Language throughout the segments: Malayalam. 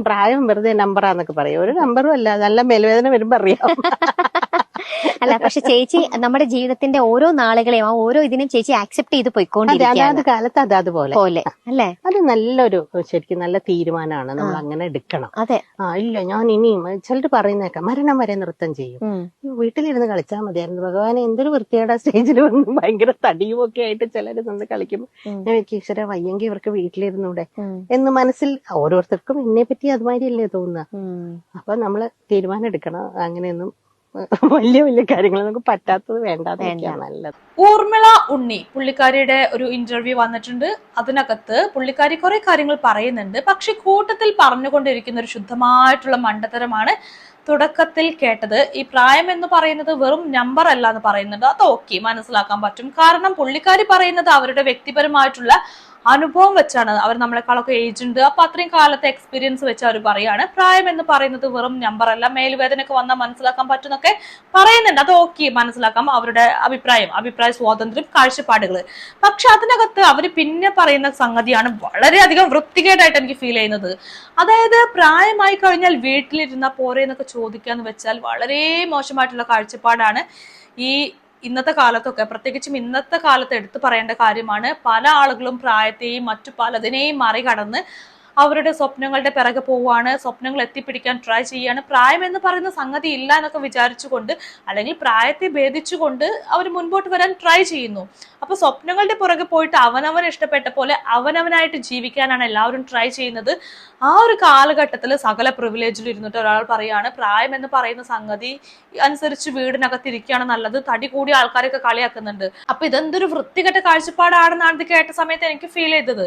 പ്രായം വെറുതെ നമ്പറാന്നൊക്കെ പറയും. ഒരു നമ്പറും അല്ല. നല്ല മേൽവേദന വരുമ്പോ അറിയാം. അല്ല പക്ഷെ ചേച്ചി നമ്മുടെ ജീവിതത്തിന്റെ ഓരോ നാളുകളെയും ആ ഓരോ ഇതിനും ചേച്ചി ആക്സെപ്റ്റ് ചെയ്ത് പോയിക്കൊണ്ടിരിക്കുന്നത് കാലത്ത് അതാത് പോലെ പോലെ അല്ലേ? അത് നല്ലൊരു ശരിക്കും നല്ല തീരുമാനമാണ്. നമ്മൾ അങ്ങനെ എടുക്കണം. അതെ. ആ ഇല്ല ഞാൻ ഇനിയും ചിലർ പറയുന്നേക്കാം മരണം വരെ നൃത്തം ചെയ്യും. വീട്ടിലിരുന്ന് കളിച്ചാൽ മതിയായിരുന്നു. ഭഗവാനെ എന്തൊരു വൃത്തിയുടെ സ്റ്റേജിൽ വന്ന് ഭയങ്കര തടിയും ഒക്കെ ആയിട്ട് ചിലർ നിന്ന് കളിക്കുമ്പോൾ. ഞാൻ എനിക്ക് ഈശ്വര വയ്യെങ്കിൽ ഇവർക്ക് വീട്ടിലിരുന്നൂടെ. എന്ന് മനസ്സിൽ ഓരോരുത്തർക്കും എന്നെ പറ്റി അതുമാതിരിയല്ലേ തോന്നുക. തോന്നുന്നത് അപ്പൊ നമ്മൾ തീരുമാനം എടുക്കണം. അങ്ങനെയൊന്നും വലിയ വലിയ കാര്യങ്ങൾ നമുക്ക് പറ്റാത്തത് വേണ്ട നല്ലത്. ഊർമിള ഉണ്ണി പുള്ളിക്കാരിയുടെ ഒരു ഇന്റർവ്യൂ വന്നിട്ടുണ്ട്. അതിനകത്ത് പുള്ളിക്കാരി കുറെ കാര്യങ്ങൾ പറയുന്നുണ്ട്. പക്ഷെ കൂട്ടത്തിൽ പറഞ്ഞുകൊണ്ടിരിക്കുന്ന ഒരു ശുദ്ധമായിട്ടുള്ള മണ്ടത്തരമാണ് തുടക്കത്തിൽ കേട്ടത്. ഈ പ്രായം എന്ന് പറയുന്നത് വെറും നമ്പർ അല്ല എന്ന് പറയുന്നുണ്ട്. അത് ഓക്കെ മനസ്സിലാക്കാൻ പറ്റും. കാരണം പുള്ളിക്കാരി പറയുന്നത് അവരുടെ വ്യക്തിപരമായിട്ടുള്ള അനുഭവം വെച്ചാണ് അവർ നമ്മളെക്കാളൊക്കെ ഏജ് ഉണ്ട് അപ്പൊ അത്രയും കാലത്തെ എക്സ്പീരിയൻസ് വെച്ച് അവർ പറയാണ്. പ്രായം എന്ന് പറയുന്നത് വെറും നമ്പർ അല്ല. മേലുവേദന ഒക്കെ വന്നാൽ മനസ്സിലാക്കാൻ പറ്റുന്നൊക്കെ പറയുന്നുണ്ട്. അത് ഓക്കെ മനസ്സിലാക്കാം. അവരുടെ അഭിപ്രായം അഭിപ്രായ സ്വാതന്ത്ര്യം കാഴ്ചപ്പാടുകൾ പക്ഷെ അതിനകത്ത് അവർ പിന്നെ പറയുന്ന സംഗതിയാണ് വളരെയധികം വൃത്തികേടായിട്ട് എനിക്ക് ഫീൽ ചെയ്യുന്നത്. അതായത് പ്രായമായി കഴിഞ്ഞാൽ വീട്ടിലിരുന്ന പോരെ എന്നൊക്കെ ചോദിക്കാന്ന് വെച്ചാൽ വളരെ മോശമായിട്ടുള്ള കാഴ്ചപ്പാടാണ് ഈ ഇന്നത്തെ കാലത്തൊക്കെ പ്രത്യേകിച്ചും ഇന്നത്തെ കാലത്ത് എടുത്തു പറയേണ്ട കാര്യമാണ് പല ആളുകളും പ്രായത്തെയും മറ്റു പലതിനെയും മറികടന്ന് അവരുടെ സ്വപ്നങ്ങളുടെ പിറകെ പോവുകയാണ് സ്വപ്നങ്ങൾ എത്തിപ്പിടിക്കാൻ ട്രൈ ചെയ്യാണ് പ്രായം എന്ന് പറയുന്ന സംഗതി ഇല്ല എന്നൊക്കെ വിചാരിച്ചുകൊണ്ട് അല്ലെങ്കിൽ പ്രായത്തെ ഭേദിച്ചുകൊണ്ട് അവർ മുൻപോട്ട് വരാൻ ട്രൈ ചെയ്യുന്നു. അപ്പൊ സ്വപ്നങ്ങളുടെ പുറകെ പോയിട്ട് അവനവൻ ഇഷ്ടപ്പെട്ട പോലെ അവനവനായിട്ട് ജീവിക്കാനാണ് എല്ലാവരും ട്രൈ ചെയ്യുന്നത്. ആ ഒരു കാലഘട്ടത്തിൽ സകല പ്രിവിലേജിൽ ഇരുന്നിട്ട് ഒരാൾ പറയാണ് പ്രായം എന്ന് പറയുന്ന സംഗതി അനുസരിച്ച് വീടിനകത്ത് ഇരിക്കുകയാണ് നല്ലത്. തടി കൂടിയ ആൾക്കാരൊക്കെ കളിയാക്കുന്നുണ്ട്. അപ്പൊ ഇതെന്തൊരു വൃത്തികെട്ട കാഴ്ചപ്പാടാണെന്നാണ് ഇത് കേട്ട സമയത്ത് എനിക്ക് ഫീൽ ചെയ്തത്.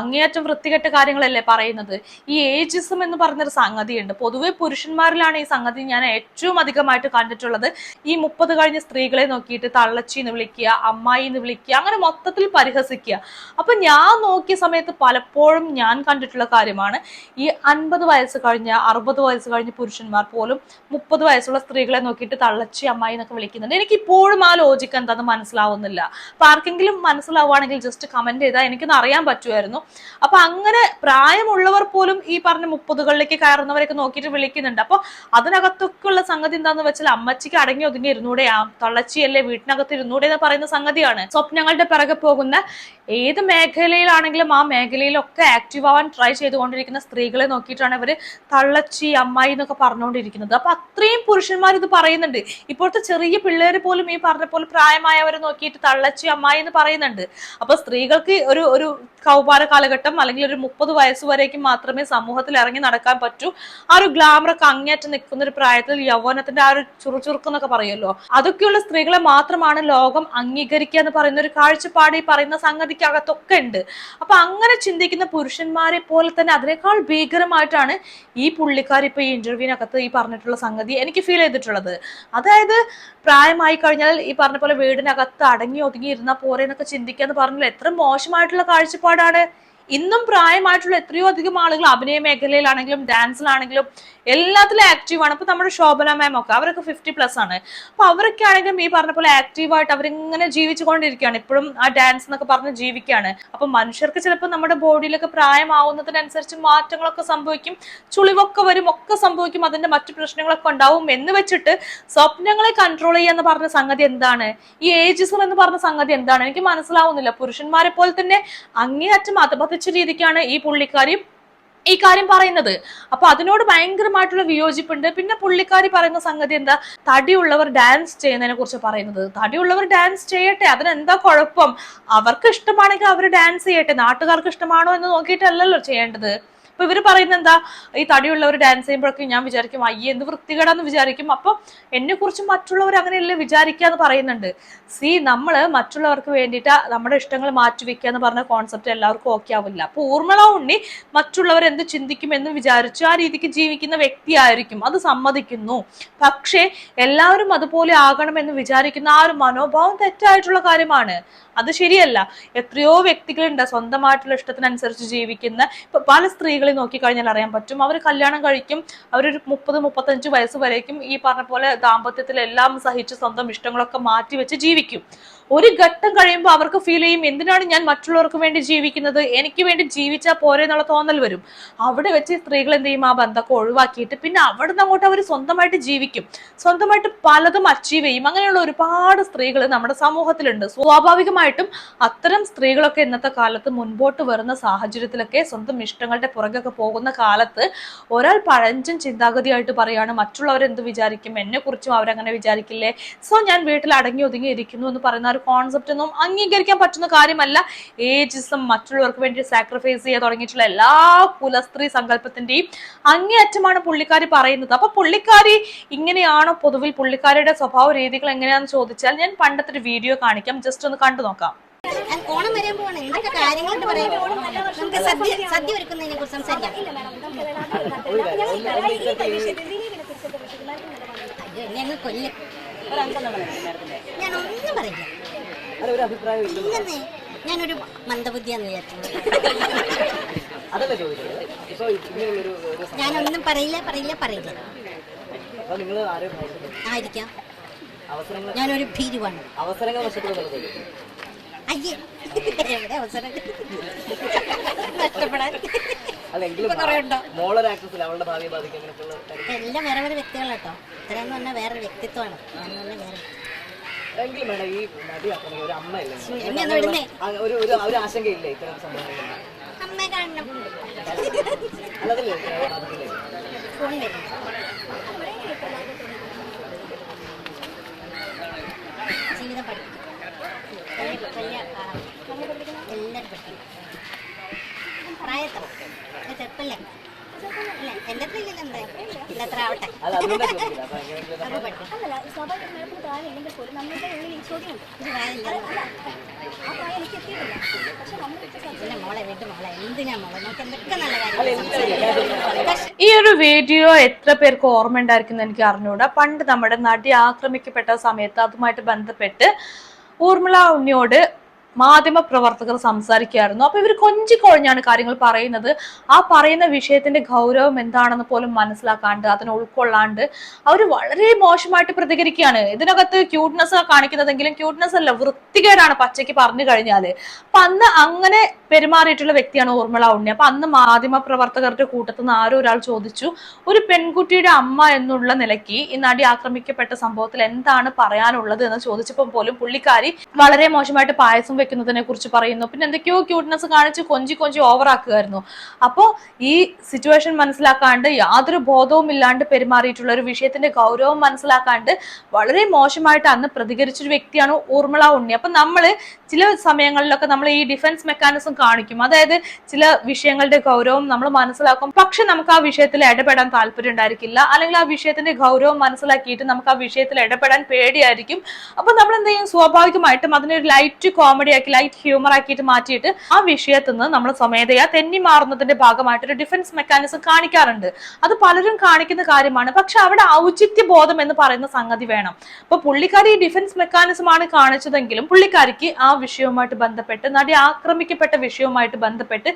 അങ്ങേയറ്റം വൃത്തികെട്ട കാര്യങ്ങളല്ലേ? പറയുന്നത്. ഈ ഏജിസം എന്ന് പറഞ്ഞൊരു സംഗതിയുണ്ട്. പൊതുവെ പുരുഷന്മാരിലാണ് ഈ സംഗതി ഞാൻ ഏറ്റവും അധികമായിട്ട് കണ്ടിട്ടുള്ളത്. ഈ മുപ്പത് കഴിഞ്ഞ സ്ത്രീകളെ നോക്കിയിട്ട് തള്ളച്ചി എന്ന് വിളിക്കുക അമ്മായി എന്ന് വിളിക്കുക അങ്ങനെ മൊത്തത്തിൽ പരിഹസിക്കുക. അപ്പൊ ഞാൻ നോക്കിയ സമയത്ത് പലപ്പോഴും ഞാൻ കണ്ടിട്ടുള്ള കാര്യമാണ്. ഈ അൻപത് വയസ്സ് കഴിഞ്ഞ അറുപത് വയസ്സ് കഴിഞ്ഞ പുരുഷന്മാർ പോലും മുപ്പത് വയസ്സുള്ള സ്ത്രീകളെ നോക്കിയിട്ട് തള്ളച്ചി അമ്മായി എന്നൊക്കെ വിളിക്കുന്നുണ്ട്. എനിക്ക് ഇപ്പോഴും ആ ലോജിക്ക് എന്താണെന്ന് മനസ്സിലാവുന്നില്ല. അപ്പൊ ആർക്കെങ്കിലും മനസ്സിലാവുകയാണെങ്കിൽ ജസ്റ്റ് കമന്റ് ചെയ്താൽ എനിക്കൊന്ന് അറിയാൻ പറ്റുമായിരുന്നു. അപ്പൊ അങ്ങനെ പ്രായമുള്ളവർ പോലും ഈ പറഞ്ഞ മുപ്പതുകളിലേക്ക് കയറുന്നവരൊക്കെ നോക്കിയിട്ട് വിളിക്കുന്നുണ്ട്. അപ്പൊ അതിനകത്തൊക്കെ ഉള്ള സംഗതി എന്താന്ന് വെച്ചാൽ അമ്മച്ചിക്ക് അടങ്ങി ഒതുങ്ങി ഇരുന്നൂടെ ആ തള്ളച്ചിയല്ലേ വീട്ടിനകത്ത് ഇരുന്നൂടെ എന്ന് പറയുന്ന സംഗതിയാണ്. സ്വപ്നങ്ങളുടെ പിറകെ പോകുന്ന ഏത് മേഖലയിലാണെങ്കിലും ആ മേഖലയിലൊക്കെ ആക്റ്റീവ് ആവാൻ ട്രൈ ചെയ്തുകൊണ്ടിരിക്കുന്ന സ്ത്രീകളെ നോക്കിയിട്ടാണ് ഇവർ തള്ളച്ചി അമ്മായി എന്നൊക്കെ പറഞ്ഞുകൊണ്ടിരിക്കുന്നത്. അപ്പൊ അത്രയും പുരുഷന്മാർ ഇത് പറയുന്നുണ്ട്. ഇപ്പോഴത്തെ ചെറിയ പിള്ളേര് പോലും ഈ പറഞ്ഞ പോലെ പ്രായമായവരെ നോക്കിയിട്ട് തള്ളച്ചി അമ്മായി എന്ന് പറയുന്നുണ്ട്. അപ്പൊ സ്ത്രീകൾക്ക് ഒരു ഒരു കൗമാര കാലഘട്ടം അല്ലെങ്കിൽ ഒരു മുപ്പത് വയസ്സ് വരേക്കും മാത്രമേ സമൂഹത്തിൽ ഇറങ്ങി നടക്കാൻ പറ്റൂ. ആ ഒരു ഗ്ലാമറൊക്കെ അങ്ങേറ്റം നിൽക്കുന്ന ഒരു പ്രായത്തിൽ യൗവനത്തിന്റെ ആ ഒരു ചുറുചുറുക്കം എന്നൊക്കെ പറയുമല്ലോ. അതൊക്കെയുള്ള സ്ത്രീകളെ മാത്രമാണ് ലോകം അംഗീകരിക്കുക എന്ന് പറയുന്ന ഒരു കാഴ്ചപ്പാട് ഈ പറയുന്ന സംഗതിക്കകത്തൊക്കെ ഉണ്ട്. അപ്പൊ അങ്ങനെ ചിന്തിക്കുന്ന പുരുഷന്മാരെ പോലെ തന്നെ അതിനേക്കാൾ ഭീകരമായിട്ടാണ് ഈ പുള്ളിക്കാർ ഇപ്പൊ ഈ ഇന്റർവ്യൂവിനകത്ത് ഈ പറഞ്ഞിട്ടുള്ള സംഗതി എനിക്ക് ഫീൽ ചെയ്തിട്ടുള്ളത്. അതായത് പ്രായമായി കഴിഞ്ഞാൽ ഈ പറഞ്ഞ പോലെ വീടിനകത്ത് അടങ്ങി ഒതുങ്ങി ഇരുന്ന പോരെ എന്നൊക്കെ ചിന്തിക്കുക എന്ന് പറഞ്ഞാൽ എത്ര മോശമായിട്ടുള്ള കാഴ്ചപ്പാടാണ് ഇന്നും പ്രായമായിട്ടുള്ള എത്രയോ അധികം ആളുകൾ അഭിനയ മേഖലയിലാണെങ്കിലും ഡാൻസിലാണെങ്കിലും എല്ലാത്തിലും ആക്റ്റീവ് ആണ്. ഇപ്പൊ നമ്മുടെ ശോഭന മാം ഒക്കെ അവരൊക്കെ ഫിഫ്റ്റി പ്ലസ് ആണ്. അപ്പൊ അവരൊക്കെ ആണെങ്കിലും ഈ പറഞ്ഞ പോലെ ആക്റ്റീവായിട്ട് അവരിങ്ങനെ ജീവിച്ചുകൊണ്ടിരിക്കുകയാണ്. ഇപ്പോഴും ആ ഡാൻസ് എന്നൊക്കെ പറഞ്ഞ് ജീവിക്കുകയാണ്. അപ്പൊ മനുഷ്യർക്ക് ചിലപ്പോൾ നമ്മുടെ ബോഡിയിലൊക്കെ പ്രായമാവുന്നതിനനുസരിച്ച് മാറ്റങ്ങളൊക്കെ സംഭവിക്കും ചുളിവൊക്കെ വരും ഒക്കെ സംഭവിക്കും അതിന്റെ മറ്റു പ്രശ്നങ്ങളൊക്കെ ഉണ്ടാവും എന്ന് വെച്ചിട്ട് സ്വപ്നങ്ങളെ കൺട്രോൾ ചെയ്യാന്ന് പറഞ്ഞ സംഗതി എന്താണ്? ഈ ഏജസുകൾ എന്ന് പറഞ്ഞ സംഗതി എന്താണ്? എനിക്ക് മനസ്സിലാവുന്നില്ല. പുരുഷന്മാരെ പോലെ തന്നെ അങ്ങേയറ്റം അധപതിച്ച രീതിക്കാണ് ഈ പുള്ളിക്കാരി ഈ കാര്യം പറയുന്നത്. അപ്പൊ അതിനോട് ഭയങ്കരമായിട്ടുള്ള വിയോജിപ്പുണ്ട്. പിന്നെ പുള്ളിക്കാരി പറയുന്ന സംഗതി എന്താ? തടിയുള്ളവർ ഡാൻസ് ചെയ്യുന്നതിനെ കുറിച്ച് പറയുന്നത്. തടിയുള്ളവർ ഡാൻസ് ചെയ്യട്ടെ അതിനെന്താ കുഴപ്പം? അവർക്ക് ഇഷ്ടമാണെങ്കിൽ അവർ ഡാൻസ് ചെയ്യട്ടെ. നാട്ടുകാർക്ക് ഇഷ്ടമാണോ എന്ന് നോക്കിയിട്ടല്ലല്ലോ ചെയ്യേണ്ടത്. ഇപ്പൊ ഇവർ പറയുന്നത് എന്താ ഈ തടിയുള്ളവർ ഡാൻസ് ചെയ്യുമ്പോഴൊക്കെ ഞാൻ വിചാരിക്കും അയ്യേ എന്ത് വൃത്തികേടാന്ന് വിചാരിക്കും. അപ്പൊ എന്നെ കുറിച്ച് മറ്റുള്ളവർ അങ്ങനെയല്ലേ വിചാരിക്കുക എന്ന് പറയുന്നുണ്ട്. സി നമ്മൾ മറ്റുള്ളവർക്ക് വേണ്ടിയിട്ട് നമ്മുടെ ഇഷ്ടങ്ങൾ മാറ്റിവെക്കുക എന്ന് പറഞ്ഞ കോൺസെപ്റ്റ് എല്ലാവർക്കും ഓക്കെ ആവില്ല. അപ്പൊ ഊർമ്മള ഉണ്ണി മറ്റുള്ളവർ എന്ത് ചിന്തിക്കും എന്ന് വിചാരിച്ചു ആ രീതിക്ക് ജീവിക്കുന്ന വ്യക്തിയായിരിക്കും അത് സമ്മതിക്കുന്നു. പക്ഷേ എല്ലാവരും അതുപോലെ ആകണമെന്ന് വിചാരിക്കുന്ന ആ ഒരു മനോഭാവം തെറ്റായിട്ടുള്ള കാര്യമാണ്. അത് ശരിയല്ല. എത്രയോ വ്യക്തികളുണ്ട് സ്വന്തമായിട്ടുള്ള ഇഷ്ടത്തിനനുസരിച്ച് ജീവിക്കുന്ന ഇപ്പൊ പല സ്ത്രീകളെ നോക്കിക്കഴിഞ്ഞാൽ അറിയാൻ പറ്റും. അവർ കല്യാണം കഴിക്കും. അവരൊരു മുപ്പത് മുപ്പത്തഞ്ച് വയസ്സ് വരേക്കും ഈ പറഞ്ഞ പോലെ ദാമ്പത്യത്തിൽ എല്ലാം സഹിച്ച് സ്വന്തം ഇഷ്ടങ്ങളൊക്കെ മാറ്റി വെച്ച് ജീവിക്കും. ഒരു ഘട്ടം കഴിയുമ്പോൾ അവർക്ക് ഫീൽ ചെയ്യും എന്തിനാണ് ഞാൻ മറ്റുള്ളവർക്ക് വേണ്ടി ജീവിക്കുന്നത്? എനിക്ക് വേണ്ടി ജീവിച്ചാൽ പോരെ എന്നുള്ള തോന്നൽ വരും. അവിടെ വെച്ച് സ്ത്രീകൾ എന്ത് ചെയ്യും? ആ ബന്ധമൊക്കെ ഒഴിവാക്കിയിട്ട് പിന്നെ അവിടെ നിന്ന് അങ്ങോട്ട് അവർ സ്വന്തമായിട്ട് ജീവിക്കും. സ്വന്തമായിട്ട് പലതും അച്ചീവ് ചെയ്യും. അങ്ങനെയുള്ള ഒരുപാട് സ്ത്രീകൾ നമ്മുടെ സമൂഹത്തിലുണ്ട്. സ്വാഭാവികമായിട്ടും അത്തരം സ്ത്രീകളൊക്കെ ഇന്നത്തെ കാലത്ത് മുൻപോട്ട് വരുന്ന സാഹചര്യത്തിലൊക്കെ സ്വന്തം ഇഷ്ടങ്ങളുടെ പുറകൊക്കെ പോകുന്ന കാലത്ത് ഒരാൾ പഴഞ്ചൻ ചിന്താഗതിയായിട്ട് പറയാണ് മറ്റുള്ളവരെന്ത് വിചാരിക്കും? എന്നെ കുറിച്ചും അവരങ്ങനെ വിചാരിക്കില്ലേ? സോ ഞാൻ വീട്ടിൽ അടങ്ങി ഒതുങ്ങി ഇരിക്കുന്നു എന്ന് പറയുന്ന ഒരു കോൺസെപ്റ്റ് ഒന്നും അംഗീകരിക്കാൻ പറ്റുന്ന കാര്യമല്ല. ഏജിസം മറ്റുള്ളവർക്ക് വേണ്ടി സാക്രിഫൈസ് ചെയ്യാൻ തുടങ്ങിയിട്ടുള്ള എല്ലാ കുലസ്ത്രീ സങ്കല്പത്തിന്റെയും അങ്ങേയറ്റമാണ് പുള്ളിക്കാരി പറയുന്നത്. അപ്പൊ പുള്ളിക്കാരി ഇങ്ങനെയാണോ പൊതുവിൽ പുള്ളിക്കാരിയുടെ സ്വഭാവ രീതികൾ എങ്ങനെയാണെന്ന് ചോദിച്ചാൽ ഞാൻ പണ്ടത്തെ ഒരു വീഡിയോ കാണിക്കാം. ജസ്റ്റ് ഒന്ന് കണ്ടു നോക്കാം. ഓണം വരാൻ പോവാണ്. എന്തൊക്കെ കാര്യങ്ങളുണ്ട് പറയാം നമുക്ക് സദ്യ സദ്യ ഒരുക്കുന്നതിനെ കുറിച്ച് സംസാരിക്കാം. ഞങ്ങൾ എന്നെ അങ്ങ് കൊല്ലും. ഞാൻ ഒന്നും പറയില്ല. ഇല്ലെന്നേ. ഞാനൊരു മന്ദബുദ്ധിയാന്ന് വിചാരിച്ചു ഞാനൊന്നും പറയില്ല പറയില്ല പറയില്ല. ആയിരിക്കാം. ഞാനൊരു ഭീരുവാണ്. അവസരങ്ങൾ അയ്യേ. എവിടെ അവസരം? നഷ്ടപ്പെടാൻ. എല്ലാം വേറെ വേറെ വ്യക്തികളാട്ടോ. ഇത്രയെന്ന് പറഞ്ഞാൽ വേറെ വ്യക്തിത്വമാണ്. ഞാൻ പറഞ്ഞാൽ വേറെ എങ്കിലും വേണം ഈ നടി ആക്കണമെങ്കിൽ ഒരു അമ്മയല്ലേ? ഒരു ഒരു ഒരു ആശങ്കയില്ല ഇത്തരം അല്ലതല്ലേ? ജീവിതം. എല്ലാവരും പഠിക്കും ചെറുപ്പല്ലേ? എന്റെ അത്ര ആവട്ടെ എന്താ എന്റെ ചോദ്യമുണ്ട് മോളെ എന്തിനാ നല്ല കാര്യം ഈ ഒരു വീഡിയോ എത്ര പേർക്ക് ഓർമ്മ ഉണ്ടായിരിക്കും എന്ന് എനിക്ക് അറിഞ്ഞുകൂടാ. പണ്ട് നമ്മുടെ നടി ആക്രമിക്കപ്പെട്ട സമയത്ത് അതുമായിട്ട് ബന്ധപ്പെട്ട് ഊർമിള ഉണ്ണിയോട് മാധ്യമ പ്രവർത്തകർ സംസാരിക്കുകയായിരുന്നു. അപ്പൊ ഇവർ കൊഞ്ചി കൊഴഞ്ഞാണ് കാര്യങ്ങൾ പറയുന്നത്. ആ പറയുന്ന വിഷയത്തിന്റെ ഗൗരവം എന്താണെന്ന് പോലും മനസ്സിലാക്കാണ്ട് അതിനെ ഉൾക്കൊള്ളാണ്ട് അവർ വളരെ മോശമായിട്ട് പ്രതികരിക്കുകയാണ്. ഇതിനകത്ത് ക്യൂട്ട്നെസ് കാണിക്കുന്നതെങ്കിലും ക്യൂട്ട്നെസ് അല്ല വൃത്തികേടാണ് പച്ചയ്ക്ക് പറഞ്ഞു കഴിഞ്ഞാൽ. അപ്പൊ അന്ന് അങ്ങനെ പെരുമാറിയിട്ടുള്ള വ്യക്തിയാണ് ഊർമിള ഉണ്ണി. അപ്പൊ അന്ന് മാധ്യമ പ്രവർത്തകരുടെ കൂട്ടത്തിൽ നിന്ന് ആരോ ഒരാൾ ചോദിച്ചു ഒരു പെൺകുട്ടിയുടെ അമ്മ എന്നുള്ള നിലയ്ക്ക് ഈ നടി ആക്രമിക്കപ്പെട്ട സംഭവത്തിൽ എന്താണ് പറയാനുള്ളത്? എന്ന് ചോദിച്ചപ്പോൾ പോലും പുള്ളിക്കാരി വളരെ മോശമായിട്ട് പായസം വെക്കുന്നതിനെ കുറിച്ച് പറയുന്നു. പിന്നെ എന്തൊക്കെയോ ക്യൂട്ട്നെസ് കാണിച്ച് കൊഞ്ചി കൊഞ്ചി ഓവറാക്കുമായിരുന്നു അപ്പോൾ അപ്പോ ഈ സിറ്റുവേഷൻ മനസ്സിലാക്കാണ്ട് യാതൊരു ബോധവും ഇല്ലാണ്ട് പെരുമാറിയിട്ടുള്ള ഒരു വിഷയത്തിന്റെ ഗൗരവം മനസ്സിലാക്കാണ്ട് വളരെ മോശമായിട്ട് അന്ന് പ്രതികരിച്ചൊരു വ്യക്തിയാണ് ഊർമിള ഉണ്ണി. അപ്പൊ നമ്മൾ ചില സമയങ്ങളിലൊക്കെ നമ്മൾ ഈ ഡിഫൻസ് മെക്കാനിസം കാണിക്കും. അതായത് ചില വിഷയങ്ങളുടെ ഗൗരവം നമ്മൾ മനസ്സിലാക്കും. പക്ഷെ നമുക്ക് ആ വിഷയത്തിൽ ഇടപെടാൻ താല്പര്യം ഉണ്ടായിരിക്കില്ല. അല്ലെങ്കിൽ ആ വിഷയത്തിന്റെ ഗൗരവം മനസ്സിലാക്കിയിട്ട് നമുക്ക് ആ വിഷയത്തിൽ ഇടപെടാൻ പേടിയായിരിക്കും. അപ്പൊ നമ്മൾ എന്ത് ചെയ്യും? സ്വാഭാവികമായിട്ടും അതിനൊരു ലൈറ്റ് കോമഡി ആക്കി ലൈറ്റ് ഹ്യൂമർ ആക്കിയിട്ട് മാറ്റിയിട്ട് ആ വിഷയത്തിൽ നിന്ന് നമ്മൾ സ്വമേധയാ തെന്നി മാറുന്നതിന്റെ ഭാഗമായിട്ട് ഒരു ഡിഫൻസ് മെക്കാനിസം കാണിക്കാറുണ്ട്. അത് പലരും കാണിക്കുന്ന കാര്യമാണ്. പക്ഷെ അവിടെ ഔചിത്യ ബോധം എന്ന് പറയുന്ന സംഗതി വേണം. അപ്പൊ പുള്ളിക്കാരി ഈ ഡിഫൻസ് മെക്കാനിസം ആണ് കാണിച്ചതെങ്കിലും പുള്ളിക്കാരിക്ക് ആ വിഷയവുമായിട്ട് ബന്ധപ്പെട്ട് നടി ആക്രമിക്കപ്പെട്ട വിഷയവുമായിട്ട് ബന്ധപ്പെട്ട്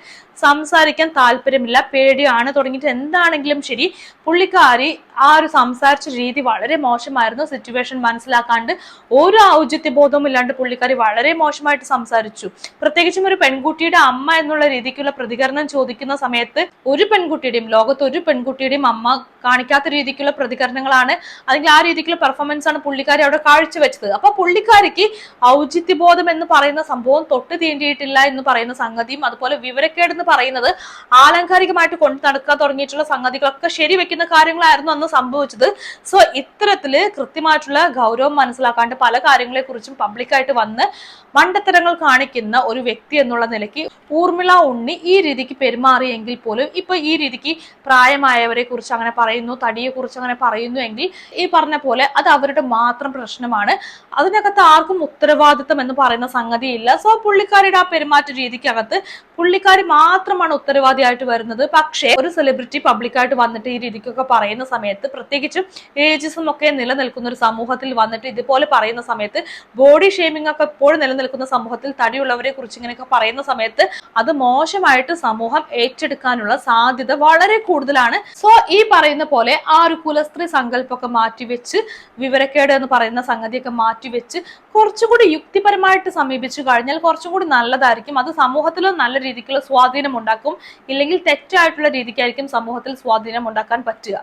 സംസാരിക്കാൻ താല്പര്യമില്ല പേടിയാണ്. തുടങ്ങിയിട്ട് എന്താണെങ്കിലും ശരി പുള്ളിക്കാരി ആ ഒരു സംസാരിച്ച രീതി വളരെ മോശമായിരുന്നു. സിറ്റുവേഷൻ മനസ്സിലാക്കാണ്ട് ഒരു ഔചിത്യ ബോധവും ഇല്ലാണ്ട് പുള്ളിക്കാരി വളരെ മോശമായിട്ട് സംസാരിച്ചു. പ്രത്യേകിച്ചും ഒരു പെൺകുട്ടിയുടെ അമ്മ എന്നുള്ള രീതിക്കുള്ള പ്രതികരണം ചോദിക്കുന്ന സമയത്ത് ഒരു പെൺകുട്ടിയുടെയും ലോകത്ത് ഒരു പെൺകുട്ടിയുടെയും അമ്മ കാണിക്കാത്ത രീതിക്കുള്ള പ്രതികരണങ്ങളാണ്. അല്ലെങ്കിൽ ആ രീതിക്കുള്ള പെർഫോമൻസ് ആണ് പുള്ളിക്കാരി അവിടെ കാഴ്ചവെച്ചത്. അപ്പൊ പുള്ളിക്കാരിക്ക് ഔചിത്യബോധം എന്ന് പറയുന്ന സംഭവം തൊട്ട് തീണ്ടിയിട്ടില്ല എന്ന് പറയുന്ന സംഗതിയും അതുപോലെ വിവരക്കേട് എന്ന് പറയുന്നത് ആലങ്കാരികമായിട്ട് കൊണ്ടു നടക്കാൻ തുടങ്ങിയിട്ടുള്ള സംഗതികളൊക്കെ ശരിവെക്കുന്ന കാര്യങ്ങളായിരുന്നു അന്ന് സംഭവിച്ചത്. സോ ഇത്തരത്തിൽ കൃത്യമായിട്ടുള്ള ഗൗരവം മനസ്സിലാക്കാണ്ട് പല കാര്യങ്ങളെ കുറിച്ചും പബ്ലിക്കായിട്ട് വന്ന് മണ്ടത്തരങ്ങൾ കാണിക്കുന്ന ഒരു വ്യക്തി എന്നുള്ള നിലയ്ക്ക് ഊർമിള ഉണ്ണി ഈ രീതിക്ക് പെരുമാറിയെങ്കിൽ പോലും ഇപ്പൊ ഈ രീതിക്ക് പ്രായമായവരെ കുറിച്ച് അങ്ങനെ പറയുന്നു തടിയെ കുറിച്ച് അങ്ങനെ പറയുന്നു എങ്കിൽ ഈ പറഞ്ഞ പോലെ അത് അവരുടെ മാത്രം പ്രശ്നമാണ്. അതിനകത്ത് ആർക്കും ഉത്തരവാദിത്തം എന്ന് പറയുന്ന സംഗതിയില്ല. സോ പുള്ളിക്കാരിയുടെ ആ പെരുമാറ്റ രീതിക്കകത്ത് പുള്ളിക്കാരി മാത്രമാണ് ഉത്തരവാദിയായിട്ട് വരുന്നത്. പക്ഷേ ഒരു സെലിബ്രിറ്റി പബ്ലിക്കായിട്ട് വന്നിട്ട് ഈ രീതിക്കൊക്കെ പറയുന്ന സമയത്ത് പ്രത്യേകിച്ചും ഏജിസം ഒക്കെ നിലനിൽക്കുന്ന ഒരു സമൂഹത്തിൽ വന്നിട്ട് ഇതുപോലെ പറയുന്ന സമയത്ത് ബോഡി ഷേമിംഗ് ഒക്കെ എപ്പോഴും നിലനിൽക്കുന്ന സമൂഹത്തിൽ തടിയുള്ളവരെ കുറിച്ച് ഇങ്ങനെയൊക്കെ പറയുന്ന സമയത്ത് അത് മോശമായിട്ട് സമൂഹം ഏറ്റെടുക്കാനുള്ള സാധ്യത വളരെ കൂടുതലാണ്. സോ ഈ പറയുന്ന പറയുന്ന പോലെ ആ ഒരു കുലസ്ത്രീ സങ്കല്പമൊക്കെ മാറ്റിവെച്ച് വിവരക്കേട് എന്ന് പറയുന്ന സംഗതിയൊക്കെ മാറ്റിവെച്ച് കുറച്ചുകൂടി യുക്തിപരമായിട്ട് സമീപിച്ചു കഴിഞ്ഞാൽ കുറച്ചും കൂടി നല്ലതായിരിക്കും. അത് സമൂഹത്തിൽ നല്ല രീതിക്കുള്ള സ്വാധീനം ഉണ്ടാക്കും. ഇല്ലെങ്കിൽ തെറ്റായിട്ടുള്ള രീതിക്കായിരിക്കും സമൂഹത്തിൽ സ്വാധീനം ഉണ്ടാക്കാൻ പറ്റുക.